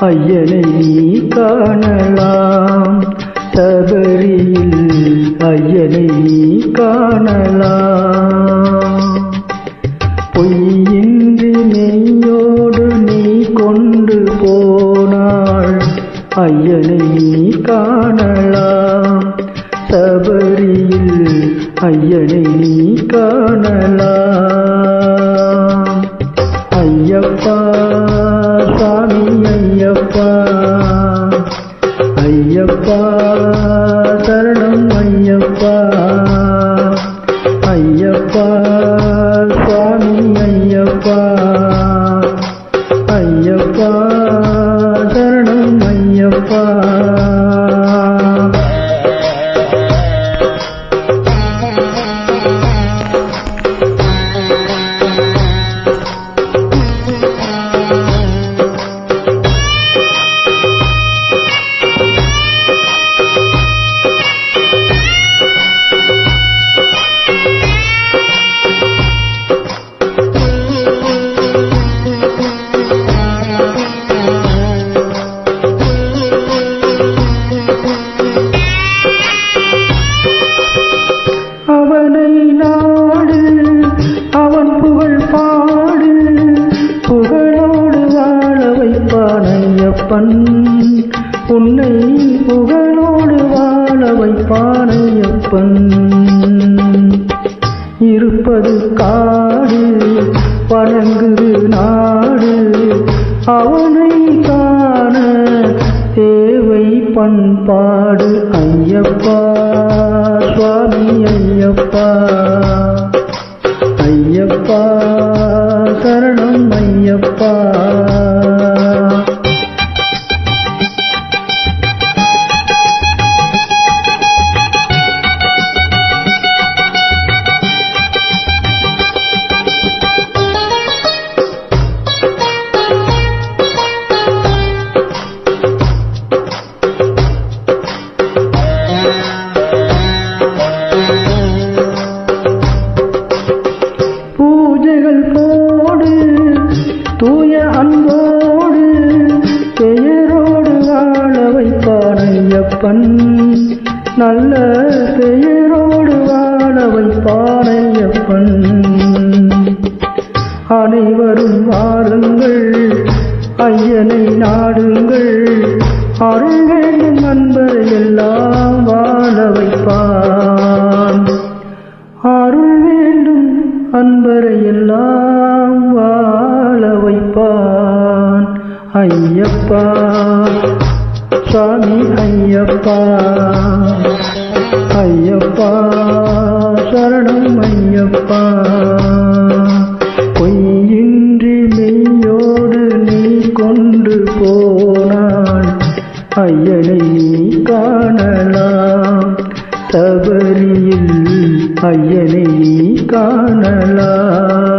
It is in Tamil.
ஐயனை நீ காணலாம். சபரியில் ஐயனை நீ காணலாம். பொய்யின்றி மெய்யோடு நீ கொண்டு போனாள் ஐயனை நீ காணலாம். சபரியில் ஐயனை நீ காணலாம். சரணம் ஐயப்பா. ஐயப்பா. ஐயப்பன் உன்னை புகழோடு வாழ வைப்பானையப்பன் இருப்பது காடு வணங்குது நாடு. அவனை காண தேவை பண்பாடு ஐயப்பா சுவாமி ஐயப்பா. ஐயப்பா. ஐயப்பன். நல்ல பெயரோடு வாழ வைப்பான் ஐயப்பன். அனைவரும் வாருங்கள் ஐயனை. அருள் வேண்டும் அன்பரை எல்லாம் வாழ வைப்பான். அருள் வேண்டும் அன்பரை எல்லாம் வாழ வைப்பான். ஐயப்பா சுவாமி ஐயப்பா. ஐயப்பா சரணம் ஐயப்பா. ஐயனை நீ காணலாம். சபரியில் ஐயனை நீ காணலாம்.